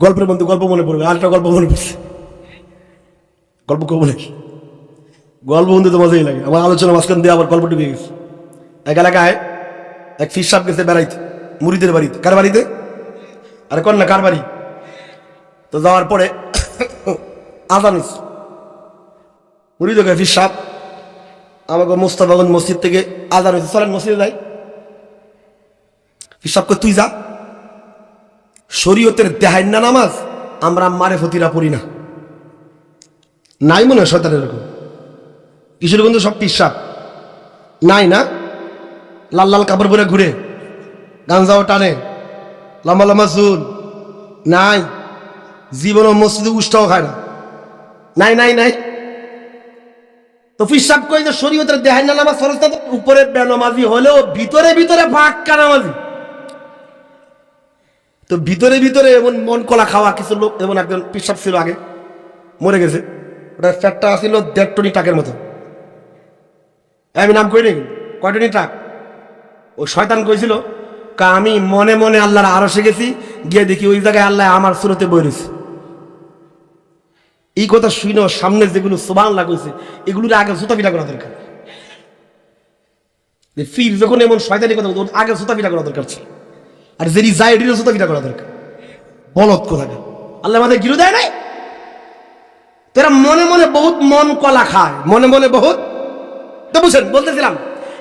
গল্পের মধ্যে গল্প মনে পড়বে, আরেকটা গল্প মনে পড়ছে। গল্প কব নাকি? গল্প বন্ধু তো মজাই লাগে। আমার আলোচনা মাঝখান দিয়ে আবার গল্প ডুবে গেছে। এক এলাকায় এক ফিস সাপ গেছে বেড়াইতে, মুড়িদের বাড়িতে। কার বাড়িতে? আরে কন না কার বাড়ি? তো যাওয়ার পরে আজান হইছে। মুড়িদ ফিস সাপ। আমাকে মোস্তাফাগঞ্জ মসজিদ থেকে আজান হয়েছে। চলেন মসজিদে যাই। ফিসাবকে তুই যা। শরীয়তের না নামাজ, আমরা মারে ফতিরা পড়ি না। নাই মনে হয় শয়তানের এরকম। কিশোরগঞ্জ সব পিসাব। নাই না? লাল লাল কাপড় পরে ঘুরে, গাঞ্জাও টানে, লম্বা লম্বা চুল। নাই। জীবনও মসজিদে উষ্টাও খায় না। নাই নাই নাই। তো ফিসাব কই যে শরীয়তের দেহাইন না নামাজ ফরজ না, তো উপরে বেনামাজি হলেও ভিতরে ভিতরে ফাঁকা নামাজি তো ভিতরে ভিতরে এমন মন কলা খাওয়া কিছু লোক, এমন একজন পিসাব ছিল আগে, মরে গেছে। ওটা ফ্যাটটা আসছিল দেড় টনি টাকের মতো। আমি নাম নাকি কয় টনি টাক ও শয়তান কইছিল, কা, আমি মনে মনে আল্লাহর আরও শিখেছি গিয়ে দেখি ওই জায়গায় আল্লাহ আমার সুরতে বই রয়েছে। এই কথা শুনো সামনে যেগুলো সোবান লাগাইছে এগুলোর আগে জুতা পিটা করা দরকার। ফির যখন এমন শয়তানি কথা আগে জুতা পিটা করা দরকার ছিল। আর যেটি যায় এটিরও জুতা পিটা করা দরকার। বলত কোথাকে আল্লাহ আমাদের গিরু দেয় নাই? তোরা মনে মনে বহুত মন কলা খায়, মনে মনে বহুত। তো বুঝছেন, বলতেছিলাম,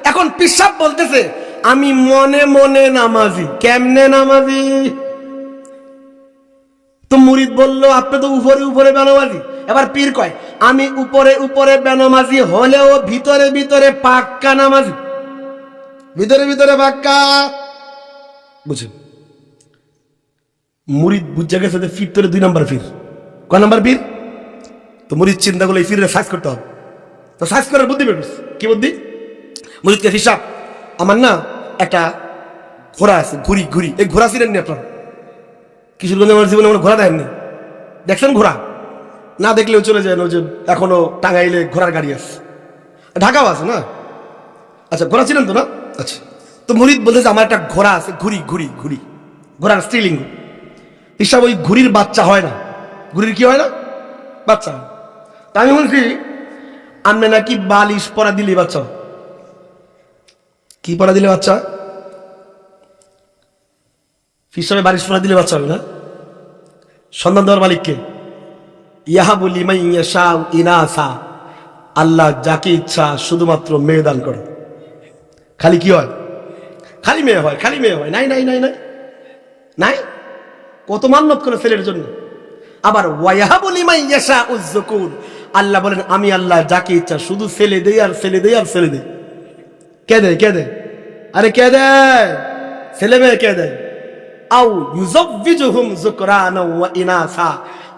এখন পিসাব বলতেছে, আমি মনে মনে নামাজি, কেমনে নামাজি? তো মুরিদ বলল, আপনি তো উপরে উপরে বেনমাজি। এবার পীর কয়, আমি উপরে উপরে বেনমাজি হলেও ভিতরে ভিতরে পাক্কা নামাজি। ভিতরে ভিতরে পাক্কা। বুঝেন। মুরিদ বুঝে গেছে যে ফির তোরে দুই নম্বর ফির। ক নম্বর ফির? তো মুরিদ চিন্তা করলে, এই ফিরে সাইজ করতে হবে। তো সাইজ করার বুদ্ধি বেরোস কি বুদ্ধি? মুরিদকে হিসাব আমার না একটা ঘোড়া আছে ঘুরি ঘুরি এই ঘোড়া ছিলেন নি আপনার? কিশোরগঞ্জে আমার জীবনে আমার ঘোড়া দেননি দেখছেন ঘোড়া? না দেখলেও চলে যায়, ওই যে এখনও টাঙ্গাইলে ঘোড়ার গাড়ি আছে। ঢাকাও আছে না? আচ্ছা ঘোড়া ছিলেন তো না? আচ্ছা। তো মুরিদ বলতেছে আমার একটা ঘোড়া আছে ঘুরি ঘুরি ঘুরি ঘোড়ার স্ত্রীলিঙ্গ। হিসাব ওই ঘুরির বাচ্চা হয় না। ঘুরির কি হয় না? বাচ্চা তা আমি বলছি আমি নাকি বালিশ পরা দিলি বাচ্চা কি পরা দিলে বাচ্চা? হিসাবে বালিশ পরা দিলে বাচ্চা হবে না। সন্ধান দেওয়ার মালিককে ইহা বলি মাই শাহ ইনাসা। আল্লাহ যাকে ইচ্ছা শুধুমাত্র মেয়ে দান করে। খালি কি হয়? খালি মেয়ে হয় খালি মেয়ে হয় নাই নাই নাই নাই। নাই? কত মান্যত করে ছেলের জন্য। আবার ইয়াশা আল্লাহ বলেন, আমি আল্লাহ যাকে ইচ্ছা, শুধু ছেলে দেই আর ছেলে দেই আর ছেলে দেই। কে দেয় কে দেয়? আরে কে দেয়? ছেলে মেয়ে কে দেয়? আউ ওয়া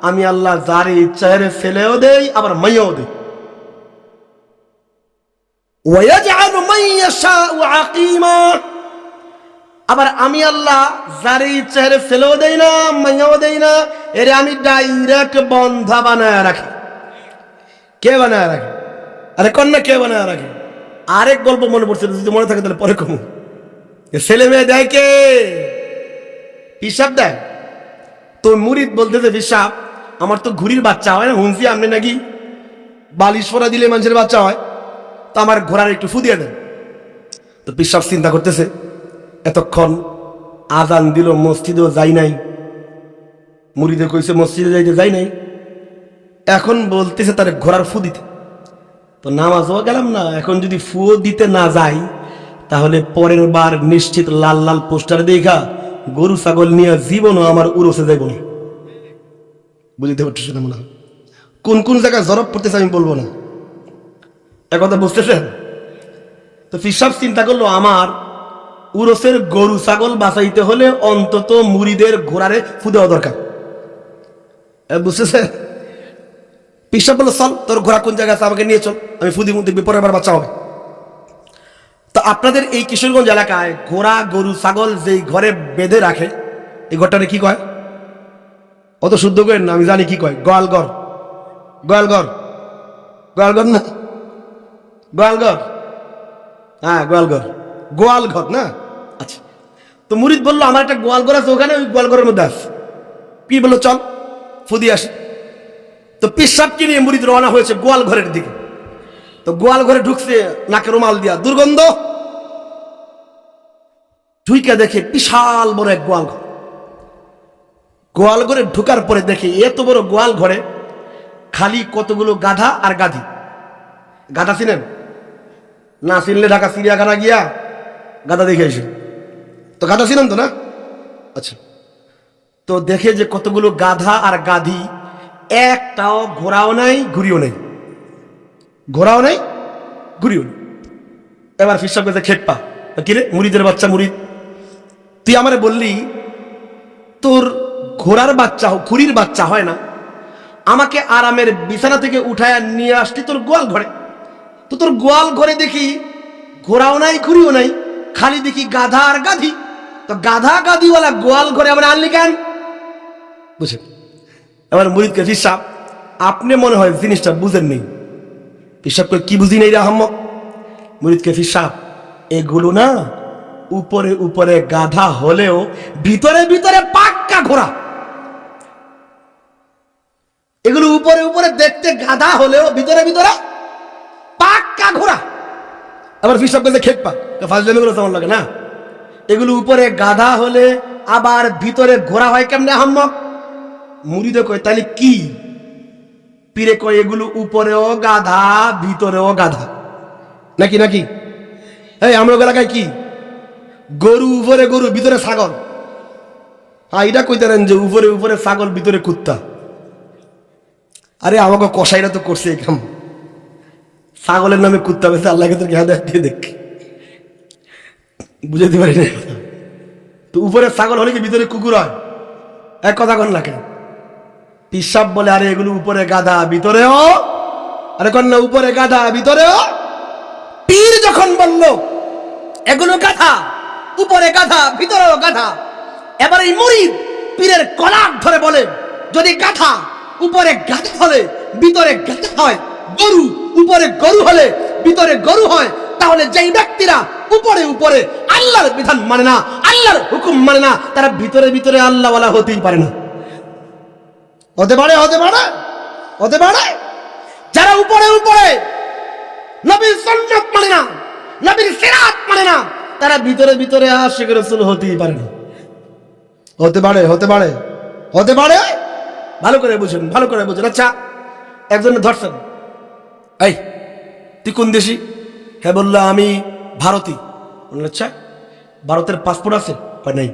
আমি আল্লাহ যারে ইচ্ছা ছেলেও দেই, আবার মেয়েও দেই। ওয়াজআলু মান ইয়াশাউ আকিমা। আবার আমি আল্লাহ যারে ইচ্ছা ছেলেও দেই না, মাইয়াও দেই না, এরে আমি ডাইরেক্ট বন্ধা বানায় রাখি। কে বানায় রাখে? আরে কন্যা কে বানায় রাখে? আরেক গল্প মনে পড়ছে, যদি মনে থাকে তাহলে পরে কমু। ছেলে মেয়ে দেয় কে? হিসাব দেয়। তো মুরিদ বলতেছে, হিসাব, আমার তো ঘুড়ির বাচ্চা হয় না হুঁসি আপনি নাকি? বালিশ ফোরা দিলে মানুষের বাচ্চা হয়। তো আমার ঘোড়ার একটু ফু দিয়ে দেন। তো পিসাব চিন্তা করতেছে এতক্ষণ আজান দিল মসজিদেও যাই নাই। মুড়িদে কইছে, মসজিদে যাইতে যাই নাই? এখন বলতেছে তার ঘোড়ার ফু দিতে। তো নামাজও গেলাম না, এখন যদি ফুও দিতে না যাই, তাহলে পরের বার নিশ্চিত লাল লাল পোস্টার দেখা গরু ছাগল নিয়ে জীবনও আমার উড়োসে যাইব না। বুঝতে পারতেছে না মনে হয়? কোন কোন জায়গায় জরব পড়তেছে আমি বলব না। একথা বুঝতেছেন? তো ফিসাব চিন্তা করল, আমার উরসের গরু ছাগল বাঁচাইতে হলে অন্তত মুড়িদের ঘোড়ারে ফু দেওয়া দরকার। বুঝতেছে? পিসাব বলল চল, তোর ঘোড়া কোন জায়গায় আছে আমাকে নিয়ে চল, আমি ফুদি মুদি পরের বার বাচ্চা হবে। তো আপনাদের এই কিশোরগঞ্জ এলাকায় ঘোড়া, গরু, ছাগল যেই ঘরে বেঁধে রাখে, এই ঘরটারে কি কয়? অত শুদ্ধ করেন না, আমি জানি কি কয়। গোয়ালঘর গোয়ালঘর গোয়ালঘর না? গোয়ালঘর হ্যাঁ গোয়ালঘর গোয়ালঘর না? আচ্ছা। তো মুরিদ বলল, আমার একটা গোয়াল ঘর আছে, ওখানে ওই গোয়াল ঘরের মধ্যে আছে। কি বলল, চল, ফুদি আসি। তো পিসাবকে নিয়ে মুরিদ রওনা হয়েছে গোয়াল ঘরের দিকে। তো গোয়াল ঘরে ঢুকছে নাকে রুমাল দিয়া, দুর্গন্ধ! ঢুইকা দেখে বিশাল বড় এক গোয়াল ঘর। গোয়াল ঘরে ঢুকার পরে দেখে এত বড় গোয়াল ঘরে খালি কতগুলো গাধা আর গাধি। গাধা চিনেন? না চিনলে ঢাকা চিড়িয়াখানা গিয়া গাধা দেখে এসে তো গাধা চিনেন তো না? আচ্ছা। তো দেখে যে কতগুলো গাধা আর গাধি, একটাও ঘোড়াও নাই ঘুরিও নেই। ঘোরাও নেই ঘুরিও নেই। এবার ফিসাব কাছে খেটপা কিরে মুড়িদের বাচ্চা মুড়িদ তুই আমারে বললি, তোর ঘোড়ার বাচ্চা খুরির বাচ্চা হয় না। আমাকে আরামের বিছানা থেকে উঠায় নিয়ে আসলি তোর গোয়াল ঘরে। তো তোর গোয়াল ঘরে দেখি ঘোড়াও নাই খুরিও নাই। খালি দেখি গাধা আর গাধি। তো গাধা গাধিওয়ালা গোয়াল ঘরে আমরা আনলি কেন? বুঝেন এবার মুরিদকে হিসাব, আপনি মনে হয় জিনিসটা বুঝেন নেই হিসাব করে কি বুঝি নেই রে আহম্মক মুরিদকে হিসাব, এগুলো না উপরে উপরে গাধা হলেও ভিতরে ভিতরে পাক্কা ঘোড়া। এগুলো উপরে উপরে দেখতে গাধা হলেও ভিতরে ভিতরে আবার ফিসাব কাছে খেপা ফাজলামিগুলো তেমন লাগে, না? এগুলো উপরে গাধা হলে আবার ভিতরে ঘোড়া হয় কেমনে আহম্মক? মুড়িদে কয় তাহলে কি? পীরে কয়, এগুলো উপরেও গাধা, ভিতরেও গাধা। নাকি নাকি? এই, আমরা এলাকায় কি? গরু উপরে গরু, ভিতরে ছাগল। হ্যাঁ এটা কইতারেন যে উপরে উপরে ছাগল, ভিতরে কুত্তা। আরে আমাকে কষাইরা তো করছে কাম ছাগলের নামে কুত্তা বেছে আল্লাহকে তোর ঘেঁদা দিয়ে দেখ। বুঝাতে পারি না তো উপরে ছাগল হলে কি ভিতরে কুকুর হয়? এক কথা কন লাগে পিসাব বলে, আরে, এগুলো উপরে গাধা, ভিতরেও? আরে কন না, উপরে গাধা, ভিতরেও? পীর যখন বলল, এগুলো গাধা, উপরে গাধা, ভিতরেও গাধা। এবার এই মুরিদ পীরের কলার ধরে বলে, যদি গাধা উপরে গাধা হলে ভিতরে গাধা হয়, গরু উপরে গরু হলে ভিতরে গরু হয়, তাহলে যেই ব্যক্তিরা উপরে উপরে আল্লাহর বিধান মানে না, আল্লাহর হুকুম মানে না, তারা ভিতরে ভিতরে আল্লাহওয়ালা হতেই পারে না। হতে পারে হতে পারে হতে পারে। যারা উপরে উপরে নবীর সন্ন্যত মানে না, নবীর সিরাত মানে না, তারা ভিতরে ভিতরে আশিক রসুল হতেই পারে না। হতে পারে হতে পারে হতে পারে। ভালো করে বুঝুন, ভালো করে বুঝুন। আচ্ছা একজনের ধরছেন এই, তুই কোন দেশি? হ্যাঁ বলল, আমি ভারতী। বললেন আচ্ছা ভারতের পাসপোর্ট আছে? কয় নাই।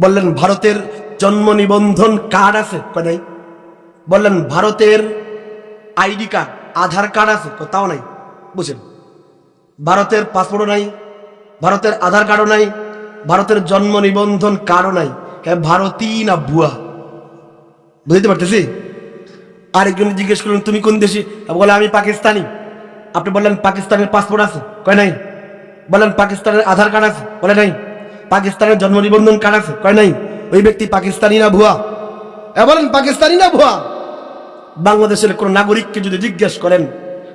বললেন, ভারতের জন্ম নিবন্ধন কার্ড আছে? কয় নাই। বললেন, ভারতের আইডি কার্ড আধার কার্ড আছে? তাও নাই। বুঝেন। ভারতের পাসপোর্টও নাই, ভারতের আধার কার্ডও নাই, ভারতের জন্ম নিবন্ধন কার্ডও নাই। কেন ভারতই না বুয়া বুঝতে পারতেছি? আরেকজন জিজ্ঞেস করলেন, তুমি কোন দেশি? বলে, আমি পাকিস্তানি। আপনি বললেন, পাকিস্তানের পাসপোর্ট আছে। কয় নাই। বলেন পাকিস্তানের আধার কার্ড আছে। বলে নাই। পাকিস্তানের জন্ম নিবন্ধন কার্ড আছে। কয় নাই। ওই ব্যক্তি পাকিস্তানি না ভুয়া? বলেন, পাকিস্তানি না ভুয়া? বাংলাদেশের কোন নাগরিককে যদি জিজ্ঞেস করেন,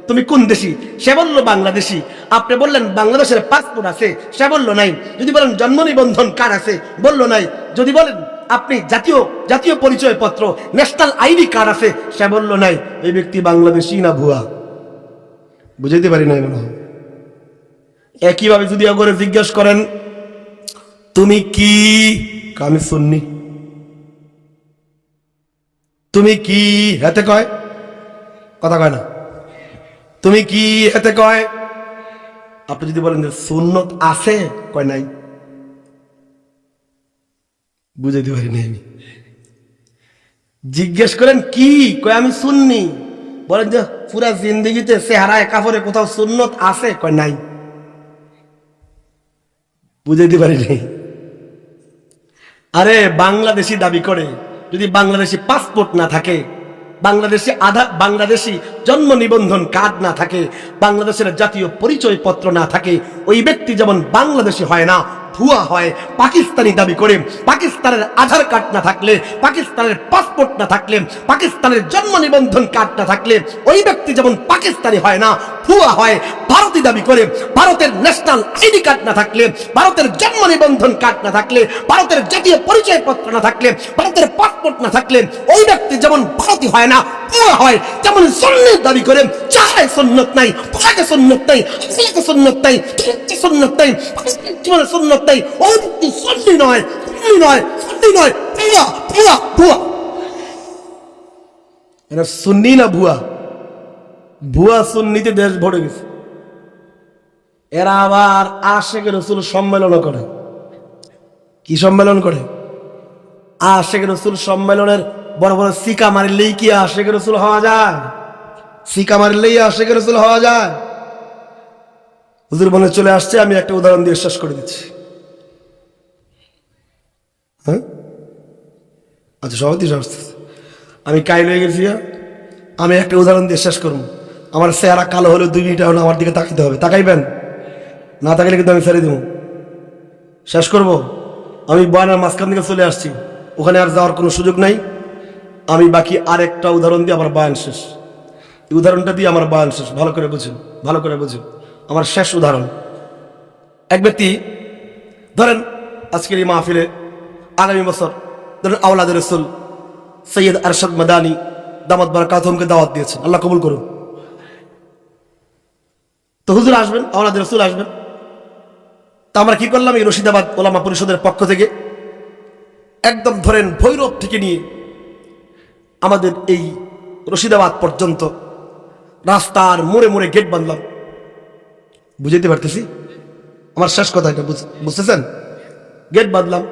তুমি কোন দেশি? সে বলল, বাংলাদেশি। আপনি বললেন, বাংলাদেশের পাসপোর্ট আছে। সে বলল, নাই। যদি বলেন, জন্ম নিবন্ধন কার্ড আছে। বলল, নাই। যদি বলেন আপনি জাতীয় জাতীয় পরিচয় পত্র ন্যাশনাল আইডি কার্ড আছে সে বলল নাই, এই ব্যক্তি বাংলাদেশি না ভুয়া? বুঝাইতে পারি না মনে একইভাবে যদি অগরে জিজ্ঞেস করেন, তুমি কি আমি শুননি তুমি কি হেতে কয়? কথা কয় না। তুমি কি হেতে কয়? আপনি যদি বলেন যে সুন্নত আছে, কয় নাই? বুঝাইতে পারি নাই আমি। জিজ্ঞেস করেন, কি? কয়, আমি শুননি বলেন যে, পুরা জিন্দগিতে চেহারায় কাপড়ে কোথাও সুন্নত আছে? কয়, নাই। বুঝাইতে পারি নাই আরে, বাংলাদেশি দাবি করে, যদি বাংলাদেশি পাসপোর্ট না থাকে, বাংলাদেশি আধার বাংলাদেশি জন্ম নিবন্ধন কার্ড না থাকে, বাংলাদেশের জাতীয় পরিচয় পত্র না থাকে, ওই ব্যক্তি যেমন বাংলাদেশি হয় না ভুয়া হয়, পাকিস্তানি দাবি করে, পাকিস্তানের আধার কার্ড না থাকলে, পাকিস্তানের পাসপোর্ট না থাকলে, পাকিস্তানের জন্ম নিবন্ধন কার্ড না থাকলে, ওই ব্যক্তি যেমন পাকিস্তানি হয় না, ভুয়া হয় ভারতী দাবি করে, ভারতের ন্যাশনাল আইডি কার্ড না থাকলে, ভারতের জন্ম নিবন্ধন কার্ড না থাকলে, ভারতের জাতীয় পরিচয়পত্র না থাকলে, ভারতের পাসপোর্ট না থাকলে, ওই ব্যক্তি যেমন ভারতী হয় না ভুয়া হয়। যেমন সন্ন্যত দাবি করে চাহায় সন্ন্যত নাই পোশাকে সন্ন্যত নাই আসলাকে সন্ন্যত নাই কিচ্ছু সন্ন্যত নাই জীবনে সন্ন্যত নাই ওই ব্যক্তি সন্নি নয় সন্নি নয় সন্নি নয় ভুয়া ভুয়া ভুয়া এরা সুন্নি না ভুয়া? ভুয়া সুন্নিতে দেশ ভরে গেছে। এরা আবার আশেখ রসুল সম্মেলনও করে। কি সম্মেলন করে? আশেখ রসুল সম্মেলনের বড় বড় সিকা মারিলেই কি আশেখ রসুল হওয়া যায়? সিকা মারিলেই আশেখ রসুল হওয়া যায়? হুজুর মনে চলে আসছে, আমি একটা উদাহরণ দিয়ে শেষ করে দিচ্ছি। হ্যাঁ? আচ্ছা সবাই আমি কাইল হয়ে গেছি হ্যাঁ? আমি একটা উদাহরণ দিয়ে শেষ করব। আমার চেহারা কালো হলে দুই মিনিট হলে আমার দিকে তাকাইতে হবে। তাকাইবেন? না তাকাইলে কিন্তু আমি ছেড়ে দেবো। শেষ করব? আমি বয়ানের মাঝখান থেকে চলে আসছি। ওখানে আর যাওয়ার কোনো সুযোগ নাই। আমি বাকি আরেকটা উদাহরণ দিয়ে আমার বয়ান শেষ। এই উদাহরণটা দিয়ে আমার বয়ান শেষ। ভালো করে বুঝুন, ভালো করে বুঝুন। আমার শেষ উদাহরণ। এক ব্যক্তি, ধরেন আজকের এই মাহফিলে আগামী বছর, ধরেন আওলাদ রসুল সৈয়দ আরশাদ মাদানি দামাত বারাকাতহমকে দাওয়াত দিয়েছেন। আল্লাহ কবুল করুন। তো হুজুর আসবেন, আওলাদ রসুল আসবেন। তা আমরা কি করলাম এই রশিদাবাদ ওলামা পরিষদের পক্ষ থেকে? একদম ধরেন ভৈরব থেকে নিয়ে আমাদের এই রশিদাবাদ পর্যন্ত রাস্তার মোড়ে মোড়ে গেট বাঁধলাম। বুঝাইতে পারতেছি? আমার শেষ কথা এটা বুঝতেছেন? গেট বাঁধলাম।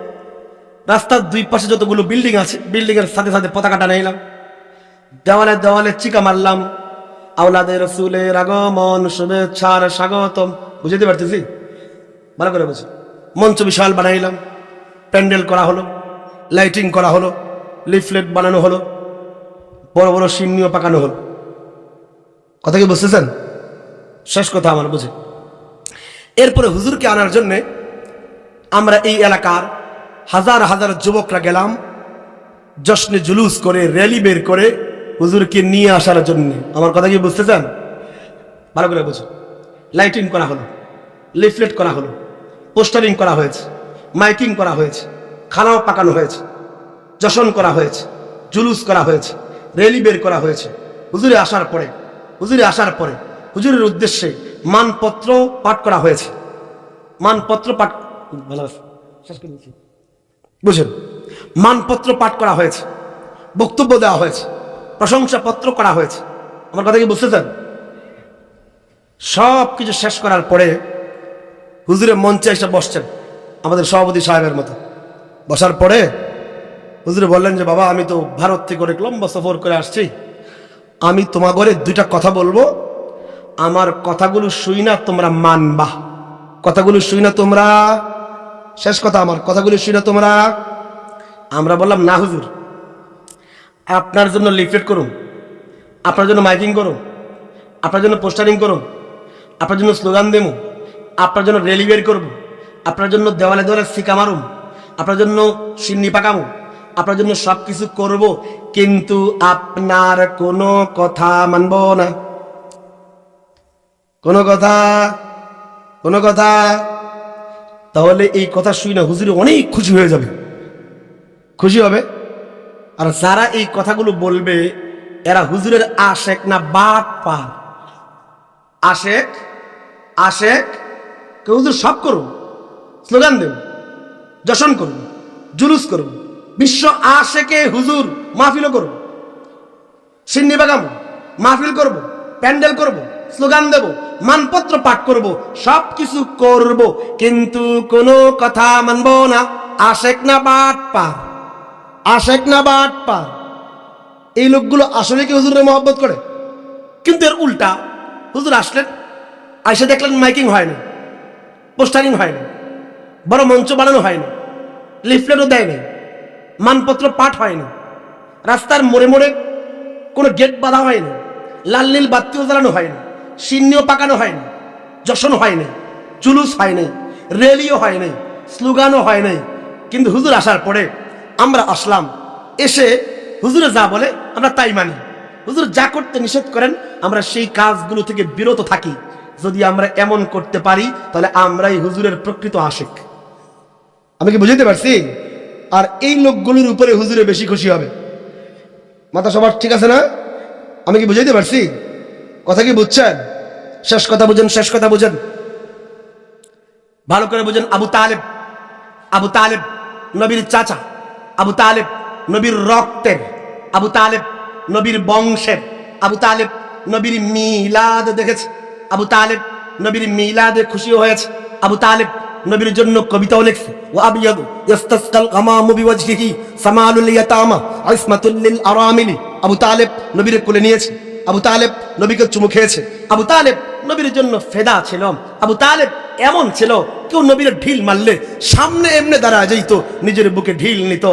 রাস্তার দুই পাশে যতগুলো বিল্ডিং আছে বিল্ডিং এর সাথে সাথে পতাকা টানাইলাম দেওয়ালে দেওয়ালে চিকা মারলাম। আওলাদের রসুলের আগমন, শুভেচ্ছার স্বাগতম। বুঝতে পারতেছি? ভালো করে বুঝি। মঞ্চ বিশাল বানাইলাম। প্যান্ডেল করা হলো লাইটিং করা হলো লিফলেট বানানো হলো। বড় বড় সিন্নিও পাকানো হলো। কথা কি বুঝতেছেন? শেষ কথা আমার বুঝে। এরপরে হুজুরকে আনার জন্যে আমরা এই এলাকার হাজার হাজার যুবকরা গেলাম, জশ্নে জুলুস করে, র্যালি বের করে হুজুরকে নিয়ে আসার জন্য। আমার কথা কি বুঝতেছেন? ভালো করে বুঝুন। লাইটিং করা হলো, লিফলেট করা হলো, পোস্টারিং করা হয়েছে, মাইকিং করা হয়েছে, খানাও পাকানো হয়েছে যশন করা হয়েছে, জুলুস করা হয়েছে। র্যালি বের করা হয়েছে। হুজুরে আসার পরে, হুজুরে আসার পরে হুজুরের উদ্দেশ্যে মানপত্র পাঠ করা হয়েছে। মানপত্র পাঠ। বুঝেন মানপত্র পাঠ করা হয়েছে, বক্তব্য দেওয়া হয়েছে, প্রশংসাপত্র করা হয়েছে। আমার কথা কি বুঝতেছেন সব কিছু শেষ করার পরে হুজুরে মঞ্চে এসে বসছেন আমাদের সভাপতি সাহেবের মতো। বসার পরে হুজুরে বললেন যে, বাবা, আমি তো ভারত থেকে অনেক লম্বা সফর করে আসছি। আমি তোমার ঘরে দুইটা কথা বলব। আমার কথাগুলো শুই না তোমরা মানবা। কথাগুলো শুই না তোমরা, শেষ কথা, আমার কথাগুলো শুই না তোমরা। আমরা বললাম, না হুজুর, আপনার জন্য লিফলেট করুন, আপনার জন্য মাইকিং করুন, আপনার জন্য পোস্টারিং করুন, আপনার জন্য স্লোগান দেবো, আপনার জন্য রেলি বের করব, আপনার জন্য দেওয়ালে দেওয়ালে সিকা মারুম, আপনার জন্য সিন্নি পাকামো আপনার জন্য সব কিছু করব, কিন্তু আপনার কোনো কথা মানব না। কোনো কথা কোনো কথা। তাহলে এই কথা শুই না হুজুরে অনেক খুশি হয়ে যাবে। খুশি হবে? আর যারা এই কথাগুলো বলবে, এরা হুজুরের আশেক না বাট পার আশেক আশেক, কেউ হুজুর সব করুন স্লোগান দেব, যশন করুন জুলুস করুন বিশ্ব আশেকে হুজুর মাহফিলও করব। সিন্নি বাগাম মাহফিল করব, প্যান্ডেল করব, স্লোগান দেব, মানপত্র পাঠ করব সব কিছু করব, কিন্তু কোনো কথা মানব না। আশেক না বাট পার, আশেক না বাট পার। এই লোকগুলো আসলে কি হুজুরের মহব্বত করে? কিন্তু এর উল্টা, হুজুর আসলেন, আইসে দেখলেন মাইকিং হয়নি পোস্টারিং হয়নি বড় মঞ্চ বানানো হয়নি লিফলেটও দেয় নাই। মানপত্র পাঠ হয়নি। রাস্তার মোড়ে মোড়ে কোনো গেট বাঁধা হয়নি। লাল নীল বাতিও জ্বালানো হয়নি। সিন্নিও পাকানো হয়নি। যশন হয়নি। জুলুস হয়নি। রেলিও হয়নি। স্লোগানও হয় নাই কিন্তু হুজুর আসার পরে আমরা আসলাম। এসে হুজুরে যা বলে আমরা তাই মানি। হুজুর যা করতে নিষেধ করেন, আমরা সেই কাজগুলো থেকে বিরত থাকি। যদি আমরা এমন করতে পারি, তাহলে আমরাই হুজুরের প্রকৃত আশেক। আমি কি বুঝতে পারছি? আর এই লোকগুলোর উপরে হুজুরে বেশি খুশি হবে। মাথা সবার ঠিক আছে না? আমি কি বুঝাইতে পারছি? কথা কি বুঝছেন? শেষ কথা বুঝেন, শেষ কথা বুঝেন। ভালো করে বুঝেন, আবু তালেব আবু তালেব নবীর চাচা, আবু তালেব নবীর রক্তের, আবু তালেব নবীর বংশের, আবু তালেব নবীর মিলাদ দেখেছে, আবু তালেব নবীর মিলাদে খুশি হয়েছে, আবু তালেব নবীর জন্য কবিতাও লিখছে। ও ইস্তাসকাল সামালুল ইয়াতামা লিল আবু তালেব নবীর কোলে নিয়েছে। আবু নবীকে চুমু খেয়েছে। আবু নবীর জন্য ফেদা ছিল। আবু তালেব এমন ছিল, কেউ নবীর ঢিল মারলে সামনে এমনি দাঁড়া যাইত নিজের বুকে ঢিল নিত।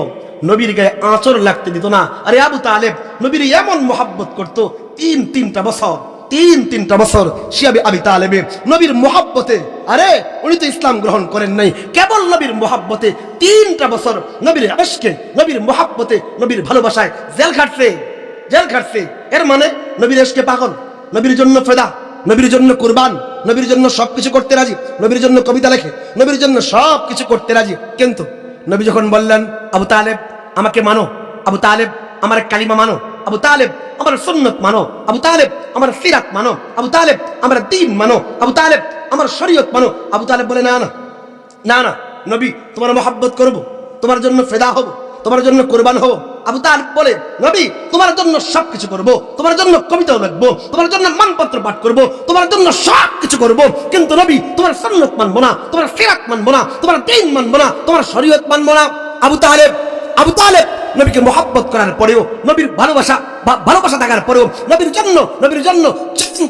নবীর গায়ে আঁচড় লাগতে দিত না। আরে আবু তালেব নবীর এমন মোহাব্বত করত, তিন তিনটা বছর তিন, তিনটা বছর শিয়াবি আবি তালেবে নবীর মোহাব্বতে, আরে উনি তো ইসলাম গ্রহণ করেন নাই। কেবল নবীর মোহাব্বতে তিনটা বছর নবীর আশকে নবীর মোহাব্বতে, নবীর ভালোবাসায় জেল খাটছে জেল খাটছে। এর মানে নবীর এসকে পাগল, নবীর জন্য ফেদা, নবীর জন্য কুরবান, নবীর জন্য সবকিছু করতে রাজি, নবীর জন্য কবিতা লেখে, নবীর জন্য সব কিছু করতে রাজি। কিন্তু নবী যখন বললেন, আবু তালেব, আমাকে মানো, আবু তালেব, আমার কালিমা মানো। আবু তালেব, আমার সুন্নত মানো। আবু তালেব, আমার সিরাত মানো। আবু তালেব, আমার দিন মানো। আবু তালেব, আমার শরীয়ত মানো। আবু তালেব বলে, না না না না, নবী, তোমার মহাব্বত করব। তোমার জন্য ফেদা হব, তোমার জন্য কোরবান হব। আবু তালেব বলে, নবী, তোমার জন্য সব কিছু করব। তোমার জন্য কবিতাও লিখব। তোমার জন্য মানপত্র পাঠ করব। তোমার জন্য সব কিছু করব। কিন্তু নবী, তোমার সন্ন্যত মানবো না। তোমার ফেরাত মানবো না। তোমার দিন মানবো না। তোমার শরীয়ত মানবো না। আবু তালেব আবু তালেব নবীকে মহাব্বত করার পরেও, নবীর ভালোবাসা ভালোবাসা থাকার পরেও, নবীর জন্য নবীর জন্য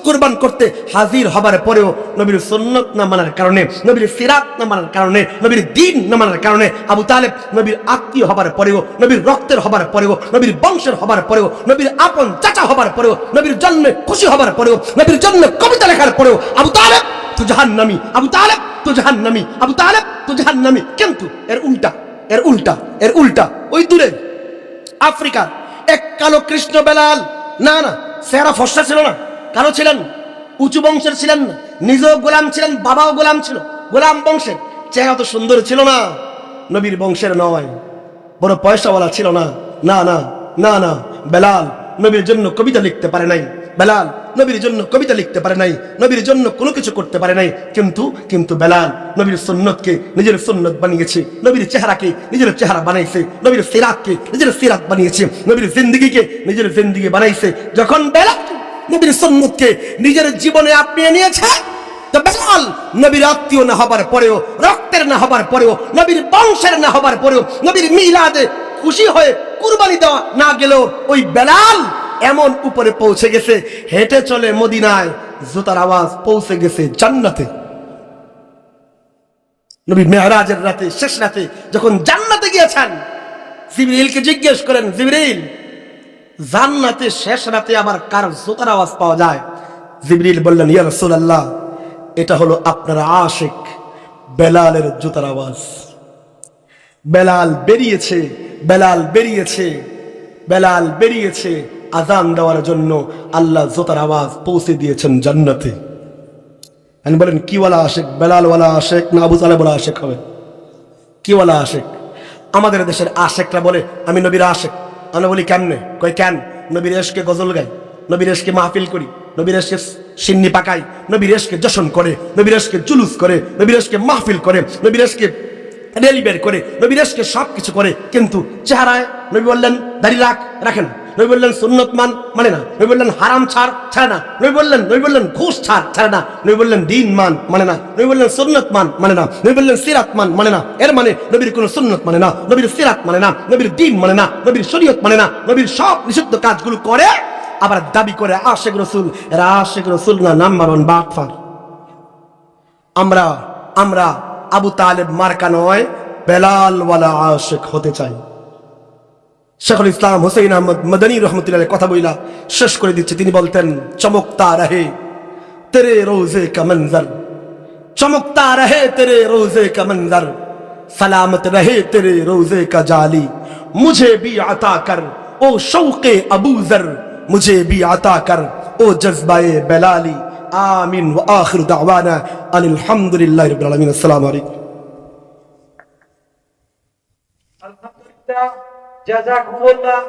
কোরবান করতে হাজির হবার পরেও, নবীর সুন্নত না মানার কারণে, নবীর সিরাত না মানার কারণে, নবীর দিন না মানার কারণে আবু তালেব নবীর আত্মীয় হবার পরেও, নবীর রক্তের হবার পরেও, নবীর বংশের হবার পরেও, নবীর আপন চাচা হবার পরেও, নবীর জন্মে খুশি হবার পরেও, নবীর জন্মে কবিতা লেখার পরেও, আবু তালেব তু জাহান্নামী, আবু তালেব তু জাহান্নামী, আবু তালেব তু জাহান্নামী। কিন্তু এর উল্টা এর উল্টা এর উল্টা, ওই দূরে আফ্রিকার। এক কালো কৃষ্ণ বেলাল। না না সেরা ফসা ছিল না। কালো ছিলেন, উঁচু বংশের ছিলেন না নিজেও গোলাম ছিলেন, বাবাও গোলাম ছিল। গোলাম বংশের চেহারা তো সুন্দর ছিল না। নবীর বংশের নয়। বড় পয়সাওয়ালা ছিল না। না না না না, বেলাল নবীর জন্য কবিতা লিখতে পারে নাই। বেলাল নবীর জন্য কবিতা লিখতে পারে নাই, নবীর জন্য কোনো কিছু করতে পারে নাই, কিন্তু কিন্তু বেলাল নবীর সুন্নতকে নিজের সুন্নত বানিয়েছে, নবীর চেহারাকে নিজের চেহারা বানাইছে, নবীর সিরাতকে নিজের সিরাত বানিয়েছে, নবীর জিন্দিগিকে নিজের জিন্দিগি বানাইছে। যখন বেলাল নবীর সুন্নতকে নিজের জীবনে আপনিয়ে নিয়েছে বেলাল নবীর আত্মীয় না হবার পরেও, রক্তের না হবার পরেও, নবীর বংশের না হবার পরেও, নবীর মিলাদে খুশি হয়ে কুরবানি দেওয়া না গেলেও, ওই বেলাল এমন উপরে পৌঁছে গেছে, হেঁটে চলে মদিনায়। জুতার আওয়াজ পৌঁছে গেছে জান্নাতে। নবী মেহরাজের রাতে, শেষ রাতে যখন জান্নাতে গিয়েছেন, জিবরিলকে জিজ্ঞেস করেন, জিবরিল, জান্নাতে শেষ রাতে আবার কার জুতার আওয়াজ পাওয়া যায়? জিবরিল বললেন, ইয়া রাসূলুল্লাহ, এটা হলো আপনার আশিক বেলালের জুতার আওয়াজ। বেলাল বেরিয়েছে বেলাল বেরিয়েছে বেলাল বেরিয়েছে। আজান দেওয়ার জন্য আল্লাহ জোতার আওয়াজ পৌঁছে দিয়েছেন জান্নাতে। আমি বলেন কিওয়ালা আশেক? বেলালওয়ালা আশেক না আবু তালেবওয়ালা আশেক হবে? কিওয়ালা আশেক? আমাদের দেশের আশেকরা বলে, আমি নবীর আশেক। আমি বলি, কেমনে? কই কেন? নবীর এসকে গজল গাই। নবীর এসকে মাহফিল করি। নবীর এসকে সিন্নি পাকাই। নবীর এসকে জশন করে। নবীর এসকে জুলুস করে। নবীর এসকে মাহফিল করে। নবীর এসকে রেলি বের করে। নবী রেশকে সব কিছু করে। কিন্তু চেহারায় নবী বললেন, দাড়ি রাখ, রাখেন। নবী বললেন, সুন্নত মান মানে না। নবী বললেন, হারাম ছাড়, ছাড়ে না। নবী বললেন নবী বললেন, ঘুষ ছাড়, ছাড়ে না। নবী বললেন, দিন মান মানে না। নবী বললেন, সুন্নত মান মানে না। নবী বললেন, সিরাত মান মানে না। এর মানে নবীর কোনো সুন্নত মানে না। নবীর সিরাত মানে না। নবীর দিন মানে না। নবীর শরীয়ত মানে না। নবীর সব নিষিদ্ধ কাজগুলো করে আবার দাবি করে আশেক রসুল, এরা রসুল না, নাম্বার ওয়ান বাটফার আমরা আমরা আবু তালেব মার্কা নয়, বেলালওয়ালা আশেক হতে চাই। শেখুল ইসলাম হোসেন আহমদ মদনী রহমতুল্লাহ কথা বইলা শেষ করে দিচ্ছে। তিনি বলতেন চমকতা রহে তেরে রোজে কা মঞ্জর। চমকতা রহে তেরে রোজে কা সালামত রহে, তেরে রোজে কা মুঝে বি আতা কর, ও শৌকে আবুজর মুঝে বি আতা কর, ও জজবায়ে বেলালি। আমিন ওয়া আখিরু দাওয়ানা আলহামদুলিল্লাহি রাব্বিল আসসালামু আলাইকুম। আলহামদুলিল্লাহ। জাযাকুমুল্লাহ